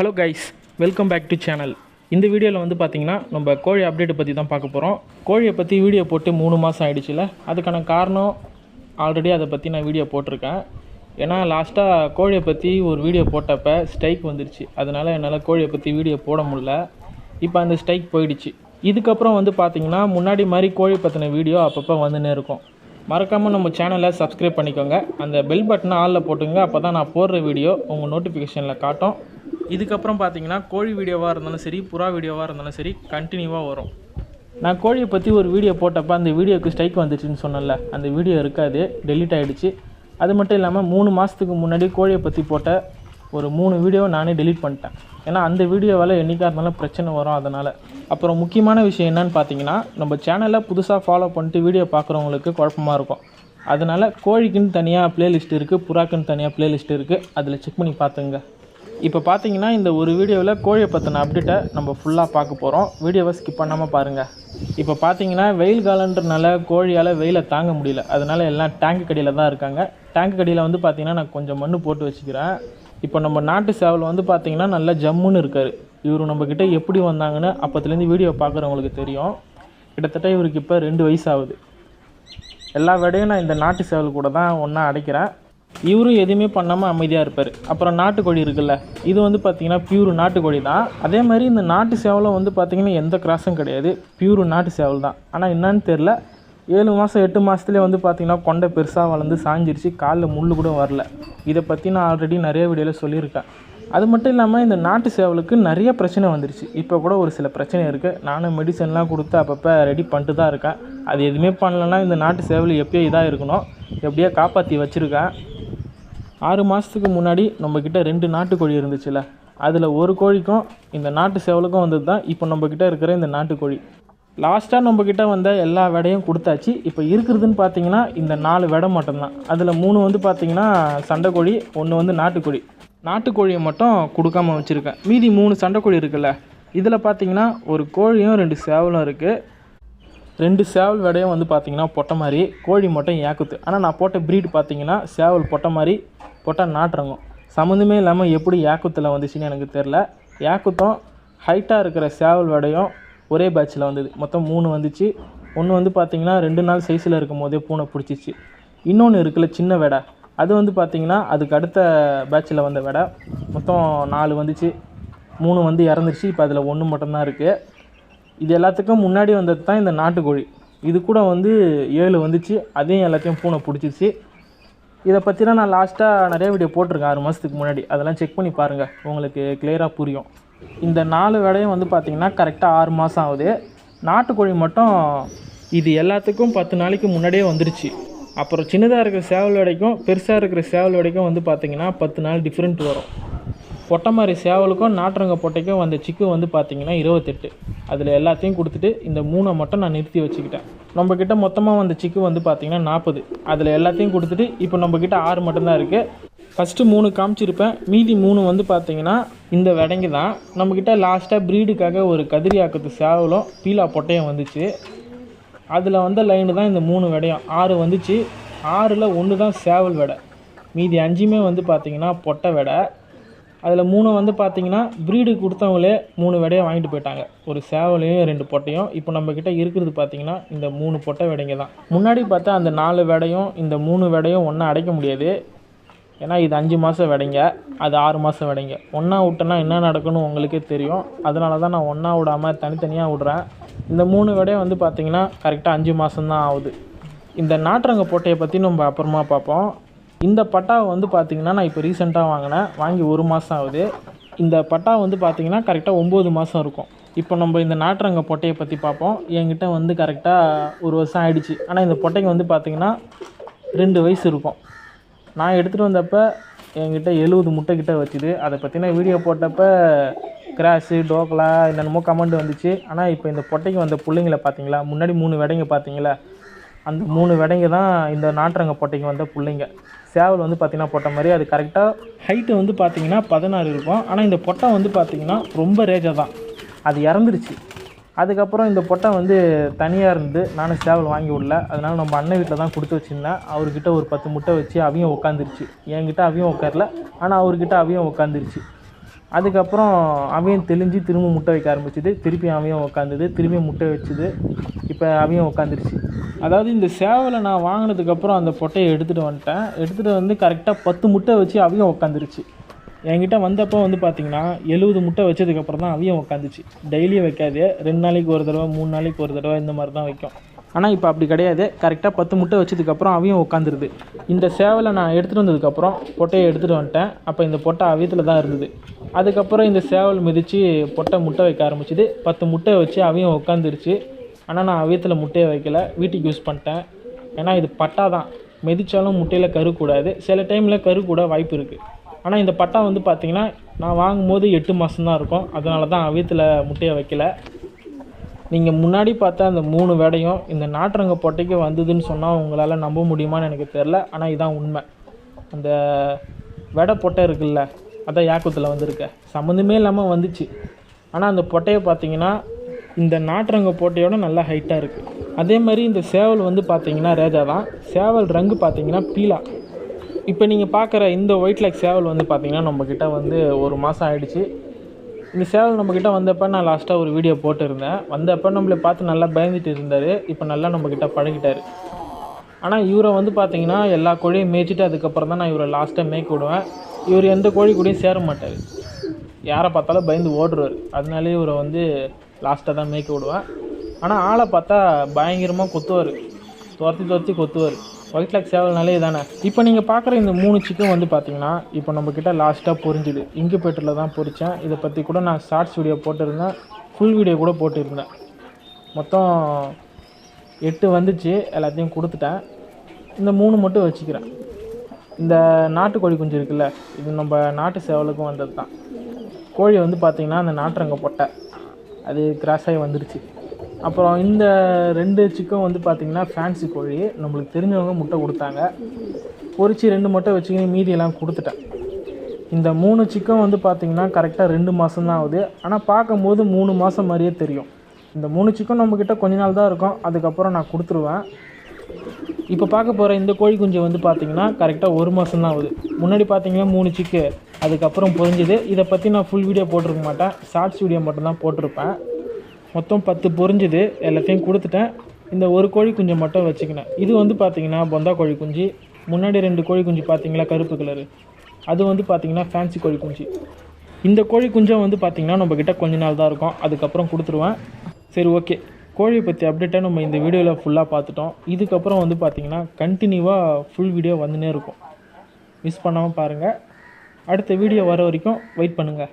Hello guys welcome back to channel இந்த வீடியோவில் வந்து பார்த்தீங்கன்னா நம்ம கோழி அப்டேட்டை பற்றி தான் பார்க்க போகிறோம் கோழியை பற்றி வீடியோ போட்டு மூணு மாதம் ஆகிடுச்சுல அதுக்கான காரணம் ஆல்ரெடி அதை பற்றி நான் வீடியோ போட்டிருக்கேன். ஏன்னா லாஸ்ட்டாக கோழியை பற்றி ஒரு வீடியோ போட்டப்ப ஸ்ட்ரைக் வந்துருச்சு. அதனால் என்னால் கோழியை பற்றி வீடியோ போட முடில இப்போ அந்த ஸ்ட்ரைக் போயிடுச்சு. இதுக்கப்புறம் வந்து பார்த்தீங்கன்னா முன்னாடி மாதிரி கோழி பற்றின வீடியோ அப்பப்போ வந்துன்னே இருக்கும். மறக்காமல் நம்ம சேனலை சப்ஸ்கிரைப் பண்ணிக்கோங்க. அந்த பெல் பட்டனை ஆளில் போட்டுங்க. அப்போ தான் நான் போடுற வீடியோ உங்கள் நோட்டிஃபிகேஷனில் காட்டும். இதுக்கப்புறம் பார்த்தீங்கன்னா கோழி வீடியோவாக இருந்தாலும் சரி புறா வீடியோவாக இருந்தாலும் சரி கண்டினியூவாக வரும். நான் கோழியை பற்றி ஒரு வீடியோ போட்டப்போ அந்த வீடியோக்கு ஸ்ட்ரைக் வந்துச்சுன்னு சொன்னேன்ல அந்த வீடியோ இருக்காது டெலீட் ஆகிடுச்சு அது மட்டும் இல்லாமல் மூணு மாதத்துக்கு முன்னாடி கோழியை பற்றி போட்ட ஒரு மூணு வீடியோவை நானே டெலீட் பண்ணிட்டேன். ஏன்னா அந்த வீடியோவால் என்றைக்காக இருந்தாலும் பிரச்சனை வரும் அதனால். அப்புறம் முக்கியமான விஷயம் என்னன்னு பார்த்தீங்கன்னா நம்ம சேனலை புதுசாக ஃபாலோ பண்ணிட்டு வீடியோ பார்க்குறவங்களுக்கு குழப்பமாக இருக்கும். அதனால் கோழிக்குன்னு தனியாக ப்ளேலிஸ்ட் இருக்குது புறாக்குன்னு தனியாக ப்ளேலிஸ்ட் இருக்குது அதில் செக் பண்ணி பார்த்துங்க. இப்போ பார்த்தீங்கன்னா இந்த ஒரு வீடியோவில் கோழியை பற்றின அப்டேட்டை நம்ம ஃபுல்லாக பார்க்க போகிறோம். வீடியோவை ஸ்கிப் பண்ணாமல் பாருங்கள் இப்போ பார்த்தீங்கன்னா வெயில் காலன்றனால கோழியால் வெயிலை தாங்க முடியல. அதனால் எல்லாம் டேங்க் கடியில் தான் இருக்காங்க. டேங்க் கடியில் வந்து பார்த்திங்கன்னா நான் கொஞ்சம் மண் போட்டு வச்சுக்கிறேன். இப்போ நம்ம நாட்டு சேவல் வந்து பார்த்திங்கன்னா நல்லா ஜம்முன்னு இருக்கார். இவர் நம்மக்கிட்ட எப்படி வந்தாங்கன்னு அப்போத்துலேருந்து வீடியோ பார்க்குறவங்களுக்கு தெரியும். கிட்டத்தட்ட இவருக்கு இப்போ ரெண்டு வயசு ஆகுது. எல்லா விடையும் நான் இந்த நாட்டு சேவல் கூட தான் ஒன்றா அடைக்கிறேன். இவரும் எதுவுமே பண்ணாமல் அமைதியாக இருப்பார். அப்புறம் நாட்டுக்கோழி இருக்குல்ல இது வந்து பார்த்திங்கன்னா பியூர் நாட்டுக்கோழி தான். அதே மாதிரி இந்த நாட்டு சேவலும் வந்து பார்த்திங்கன்னா எந்த கிராஸும் கிடையாது. பியூர் நாட்டு சேவல் தான். ஆனால் என்னன்னு தெரில ஏழு மாதம் எட்டு மாதத்துலேயே வந்து பார்த்திங்கன்னா கொண்டை பெருசாக வளர்ந்து சாஞ்சிருச்சு. காலில் முள் கூட வரல. இதை பற்றி நான் ஆல்ரெடி நிறைய வீடியோவில் சொல்லியிருக்கேன். அது மட்டும் இல்லாமல் இந்த நாட்டு சேவலுக்கு நிறைய பிரச்சனை வந்துருச்சு. இப்போ கூட ஒரு சில பிரச்சனை இருக்குது நானும் மெடிசன்லாம் கொடுத்து அப்பப்போ ரெடி பண்ணிட்டு தான் இருக்கேன். அது எதுவுமே பண்ணலன்னா இந்த நாட்டு சேவல் எப்படியோ இதாக இருக்கணும். எப்படியோ காப்பாற்றி வச்சுருக்கேன். ஆறு மாதத்துக்கு முன்னாடி நம்மக்கிட்ட ரெண்டு நாட்டுக்கோழி இருந்துச்சுல்ல அதில் ஒரு கோழிக்கும் இந்த நாட்டு சேவலுக்கும் வந்தது தான் இப்போ நம்மக்கிட்ட இருக்கிற இந்த நாட்டுக்கோழி லாஸ்ட்டாக நம்மக்கிட்ட வந்த எல்லா விடையும் கொடுத்தாச்சு. இப்போ இருக்கிறதுன்னு பார்த்தீங்கன்னா இந்த நாலு விடை மட்டும்தான். அதில் மூணு வந்து பார்த்தீங்கன்னா சண்டைக்கோழி ஒன்று வந்து நாட்டுக்கோழி நாட்டுக்கோழியை மட்டும் கொடுக்காம வச்சுருக்கேன். மீதி மூணு சண்டைக்கோழி இருக்குல்ல இதில் பார்த்தீங்கன்னா ஒரு கோழியும் ரெண்டு சேவலும் இருக்குது ரெண்டு சேவல் விடையும் வந்து பார்த்திங்கன்னா பொட்டை மாதிரி கோழி மட்டும் ஏக்குத்து ஆனால் நான் போட்ட ப்ரீட் பார்த்தீங்கன்னா சேவல் பொட்டை மாதிரி போட்டால் நாட்டுறங்கும். சம்மந்தமே இல்லாமல் எப்படி ஏக்குத்தில் வந்துச்சுன்னு எனக்கு தெரில ஏக்குத்தம் ஹைட்டாக இருக்கிற சேவல் வடையும் ஒரே பேட்சில் வந்தது. மொத்தம் மூணு வந்துச்சு. ஒன்று வந்து பார்த்திங்கன்னா ரெண்டு நாள் சைஸில் இருக்கும் போதே பூனை பிடிச்சிச்சு. இன்னொன்று இருக்குல்ல சின்ன வெடை. அது வந்து பார்த்திங்கன்னா அதுக்கு அடுத்த பேட்சில் வந்த வெடை. மொத்தம் நாலு வந்துச்சு. மூணு வந்து இறந்துருச்சு. இப்போ அதில் ஒன்று மட்டும்தான் இருக்குது இது எல்லாத்துக்கும் முன்னாடி வந்தது தான் இந்த நாட்டுக்கோழி. இது கூட வந்து ஏழு வந்துச்சு. அதையும் எல்லாத்தையும் பூனை பிடிச்சிச்சு. இதை பற்றிலாம் நான் லாஸ்ட்டாக நிறைய வீடியோ போட்டிருக்கேன். ஆறு மாதத்துக்கு முன்னாடி. அதெல்லாம் செக் பண்ணி பாருங்கள் உங்களுக்கு கிளியராக புரியும். இந்த நாலு வேடையும் வந்து பார்த்திங்கன்னா கரெக்டாக ஆறு மாதம் ஆகுது. நாட்டுக்கோழி மட்டும் இது எல்லாத்துக்கும் பத்து நாளைக்கு முன்னாடியே வந்துருச்சு. அப்புறம் சின்னதாக இருக்கிற சேவல் வடைக்கும் பெருசாக இருக்கிற சேவல் வடைக்கும் வந்து பார்த்திங்கன்னா பத்து நாள் டிஃப்ரெண்ட் வரும். பொட்டை மாதிரி சேவலுக்கும் நாட்டுரங்க பொட்டைக்கும் வந்த சிக்கு வந்து பார்த்திங்கன்னா இருபத்தெட்டு. அதில் எல்லாத்தையும் கொடுத்துட்டு இந்த மூணை மட்டும் நான் நிறுத்தி வச்சுக்கிட்டேன். நம்மக்கிட்ட மொத்தமாக வந்த சிக்கு வந்து பார்த்திங்கன்னா நாற்பது அதில் எல்லாத்தையும் கொடுத்துட்டு இப்போ நம்மக்கிட்ட ஆறு மட்டும்தான் இருக்குது ஃபஸ்ட்டு மூணு காமிச்சிருப்பேன். மீதி மூணு வந்து பார்த்தீங்கன்னா இந்த விடைங்க தான். நம்மக்கிட்ட லாஸ்ட்டாக ப்ரீடுக்காக ஒரு கதிரி ஆக்கத்து சேவலும் பீலா பொட்டையும் வந்துச்சு. அதில் வந்த லைனு தான் இந்த மூணு விடையும். ஆறு வந்துச்சு. ஆறில் ஒன்று தான் சேவல் விடை. மீதி அஞ்சுமே வந்து பார்த்திங்கன்னா பொட்டை விடை. அதில் மூணு வந்து பார்த்தீங்கன்னா ப்ரீடு கொடுத்தவங்களே மூணு விடையை வாங்கிட்டு போயிட்டாங்க. ஒரு சேவலையும் ரெண்டு பொட்டையும். இப்போ நம்மக்கிட்ட இருக்கிறது பார்த்தீங்கன்னா இந்த மூணு பொட்டை விடைங்க தான். முன்னாடி பார்த்தா அந்த நாலு விடையும் இந்த மூணு விடையும் ஒன்றா அடைக்க முடியாது. ஏன்னா இது அஞ்சு மாதம் விடைங்க. அது ஆறு மாதம் விடைங்க. ஒன்றா விட்டோன்னா என்ன நடக்குன்னு உங்களுக்கே தெரியும். அதனால தான் நான் ஒன்றா விடாமல் தனித்தனியாக விட்றேன். இந்த மூணு விடையும் வந்து பார்த்திங்கன்னா கரெக்டாக அஞ்சு மாதம்தான் ஆகுது. இந்த நாட்டுரங்க பொட்டையை பற்றி நம்ம அப்புறமா பார்ப்போம். இந்த பட்டாவை வந்து பார்த்திங்கன்னா நான் இப்போ ரீசெண்டாக வாங்கினேன். வாங்கி ஒரு மாதம் ஆகுது. இந்த பட்டா வந்து பார்த்திங்கன்னா கரெக்டாக ஒம்பது மாதம் இருக்கும். இப்போ நம்ம இந்த நாட்டுரங்க பொட்டையை பற்றி பார்ப்போம் என்கிட்ட வந்து கரெக்டாக ஒரு வருஷம் ஆயிடுச்சு. ஆனால் இந்த பொட்டைக்கு வந்து பார்த்திங்கன்னா ரெண்டு வயசு இருக்கும். நான் எடுத்துகிட்டு வந்தப்போ என்கிட்ட எழுபது முட்டை கிட்ட வச்சுது. அதை பற்றின வீடியோ போட்டப்போ கிராஸு டோக்லா என்னென்னமோ கமெண்ட் வந்துச்சு. ஆனால் இப்போ இந்த பொட்டைக்கு வந்த பிள்ளைங்கள பார்த்தீங்களா முன்னாடி மூணு விடைங்க பார்த்தீங்களா அந்த மூணு விடைங்க தான் இந்த நாட்டுரங்க பொட்டைக்கு வந்த பிள்ளைங்க. சேவல் வந்து பார்த்திங்கன்னா போட்ட மாதிரி அது கரெக்டாக ஹைட்டு வந்து பார்த்திங்கன்னா பதினாறு இருக்கும். ஆனால் இந்த பொட்டை வந்து பார்த்திங்கன்னா ரொம்ப ரேஜாக தான். அது இறந்துருச்சு. அதுக்கப்புறம் இந்த பொட்டை வந்து தனியாக இருந்து நானும் சேவல் வாங்கி விடல அதனால் நம்ம அண்ணன் வீட்டில் தான் கொடுத்து வச்சுருந்தேன். அவர்கிட்ட ஒரு பத்து முட்டை வச்சு அவையும் உட்காந்துருச்சு என்கிட்ட அவையும் உட்காரல ஆனால் அவர்கிட்ட அவையும் உட்காந்துருச்சு அதுக்கப்புறம் அவையும் தெளிஞ்சு திரும்ப முட்டை வைக்க ஆரம்பிச்சுது. திருப்பி அவையும் உட்காந்துது திரும்பி முட்டை வச்சுது. இப்போ அவையும் உட்காந்துருச்சு அதாவது இந்த சேவலை நான் வாங்கினதுக்கப்புறம் அந்த பொட்டையை எடுத்துகிட்டு வந்துட்டேன். எடுத்துகிட்டு வந்து கரெக்டாக பத்து முட்டை வச்சு அவையும் உட்காந்துருச்சு என்கிட்ட வந்தப்போ வந்து பார்த்திங்கன்னா எழுபது முட்டை வச்சதுக்கப்புறம் தான் அவையும் உட்காந்துச்சு டெய்லியும் வைக்காது. ரெண்டு நாளைக்கு ஒரு தடவை மூணு நாளைக்கு ஒரு தடவை இந்த மாதிரி தான் வைக்கும். ஆனால் இப்போ அப்படி கிடையாது. கரெக்டாக பத்து முட்டை வச்சதுக்கப்புறம் அவையும் உட்காந்துருது இந்த சேவலை நான் எடுத்துகிட்டு வந்ததுக்கப்புறம் பொட்டையை எடுத்துகிட்டு வந்துட்டேன். அப்போ இந்த பொட்டை அவியத்தில் தான் இருந்தது. அதுக்கப்புறம் இந்த சேவல் மிதித்து பொட்டை முட்டை வைக்க ஆரம்பிச்சிது. பத்து முட்டை வச்சு அவையும் உட்காந்துருச்சு ஆனால் நான் அவியத்தில் முட்டையை வைக்கல. வீட்டுக்கு யூஸ் பண்ணிட்டேன். ஏன்னா இது பட்டா தான். மிதித்தாலும் முட்டையில் கரு கூடாது. சில டைமில் கரு கூட வாய்ப்பு இருக்குது ஆனால் இந்த பட்டா வந்து பார்த்திங்கன்னா நான் வாங்கும்போது எட்டு மாதம் தான் இருக்கும். அதனால தான் அவியத்தில் முட்டையை வைக்கல. நீங்கள் முன்னாடி பார்த்தா அந்த மூணு வேடையும் இந்த நாட்டுரங்க பொட்டைக்கு வந்ததுன்னு சொன்னால் உங்களால் நம்ப முடியுமான்னு எனக்கு தெரில ஆனால் இதான் உண்மை. அந்த வெடை பொட்டை இருக்குல்ல அதான் யாக்குத்தில் வந்திருக்க. சம்மந்தமே இல்லாமல் வந்துச்சு. ஆனால் அந்த பொட்டையை பார்த்தீங்கன்னா இந்த நாட்டுரங்க பொட்டையோட நல்லா ஹைட்டாக இருக்குது அதே மாதிரி இந்த சேவல் வந்து பார்த்தீங்கன்னா ரேஜா தான். சேவல் ரங்கு பார்த்தீங்கன்னா பீலா. இப்போ நீங்கள் பார்க்குற இந்த ஒயிட் லேக் சேவல் வந்து பார்த்தீங்கன்னா நம்மக்கிட்ட வந்து ஒரு மாதம் ஆயிடுச்சு. இந்த சேவல் நம்மக்கிட்ட வந்தப்போ நான் லாஸ்ட்டாக ஒரு வீடியோ போட்டிருந்தேன். வந்தப்போ நம்மளை பார்த்து நல்லா பயந்துட்டு இருந்தார். இப்போ நல்லா நம்மக்கிட்ட பழகிட்டார். ஆனால் இவரை வந்து பார்த்தீங்கன்னா எல்லா கோழியும் மேய்ச்சிட்டு அதுக்கப்புறம் தான் நான் இவரை லாஸ்ட்டாக மேய்க்க விடுவேன் இவர் எந்த கோழி கூடயும் சேர மாட்டார். யாரை பார்த்தாலும் பயந்து ஓடுறாரு. அதனாலே இவரை வந்து லாஸ்ட்டாக தான் மேய்க்க விடுவேன் ஆனால் ஆளை பார்த்தா பயங்கரமாக கொத்துவார். துரத்தி துரத்தி கொத்துவார். ஒயிட் லாக் சேவல்னாலே இதானே. இப்போ நீங்கள் பார்க்குற இந்த மூணு சிக்கன் வந்து பார்த்தீங்கன்னா இப்போ நம்மக்கிட்ட லாஸ்ட்டாக பொரிஞ்சுது. இங்குபேட்டரில் தான் பொரித்தேன் இதை பற்றி கூட நான் ஷார்ட்ஸ் வீடியோ போட்டிருந்தேன். ஃபுல் வீடியோ கூட போட்டிருந்தேன். மொத்தம் எட்டு வந்துச்சு. எல்லாத்தையும் கொடுத்துட்டேன். இந்த மூணு மட்டும் வச்சுக்கிறேன். இந்த நாட்டுக்கோழி குஞ்சு இருக்குல்ல இது நம்ம நாட்டு சேவலுக்கும் வந்தது தான் கோழி வந்து பார்த்திங்கன்னா அந்த நாட்டுரங்க பொட்டை. அது கிராஸாகி வந்துடுச்சு அப்புறம் இந்த ரெண்டு சிக்கன் வந்து பார்த்திங்கன்னா ஃபேன்சி கோழி. நம்மளுக்கு தெரிஞ்சவங்க முட்டை கொடுத்தாங்க. பொறிச்சு ரெண்டு முட்டை வச்சுக்கின்னு மீதியெல்லாம் கொடுத்துட்டேன். இந்த மூணு சிக்கன் வந்து பார்த்திங்கன்னா கரெக்டாக ரெண்டு மாதம் தான் ஆகுது. ஆனால் பார்க்கும்போது மூணு மாதம் மாதிரியே தெரியும். இந்த மூணு சிக்கன் நம்மக்கிட்ட கொஞ்ச நாள் தான் இருக்கும். அதுக்கப்புறம் நான் கொடுத்துருவேன். இப்போ பார்க்க போகிற இந்த கோழி குஞ்சு வந்து பார்த்தீங்கன்னா கரெக்டாக ஒரு மாதம் தான் ஆகுது. முன்னாடி பார்த்தீங்கன்னா மூணு சிக்கு. அதுக்கப்புறம் புரிஞ்சுது இதை பற்றி நான் ஃபுல் வீடியோ போட்டிருக்க மாட்டேன். ஷார்ட்ஸ் வீடியோ மட்டும்தான் போட்டிருப்பேன். மொத்தம் பத்து பொரிஞ்சுது எல்லாத்தையும் கொடுத்துட்டேன். இந்த ஒரு கோழி குஞ்சை மட்டும் வச்சுக்கினேன். இது வந்து பார்த்திங்கன்னா பொந்தா கோழி குஞ்சு. முன்னாடி ரெண்டு கோழி குஞ்சு பார்த்திங்களா கருப்பு கலரு. அது வந்து பார்த்திங்கன்னா ஃபேன்சி கோழி குஞ்சு. இந்த கோழி குஞ்சை வந்து பார்த்திங்கன்னா நம்மக்கிட்ட கொஞ்ச நாள் தான் இருக்கும். அதுக்கப்புறம் கொடுத்துருவேன். சரி ஓகே. கோழியை பற்றி அப்டேட்டாக நம்ம இந்த வீடியோவில் ஃபுல்லாக பார்த்துட்டோம் இதுக்கப்புறம் வந்து பார்த்திங்கன்னா கண்டினியூவாக ஃபுல் வீடியோ வந்துனே இருக்கும். மிஸ் பண்ணாமல் பாருங்கள் அடுத்த வீடியோ வர வரைக்கும் வெயிட் பண்ணுங்கள்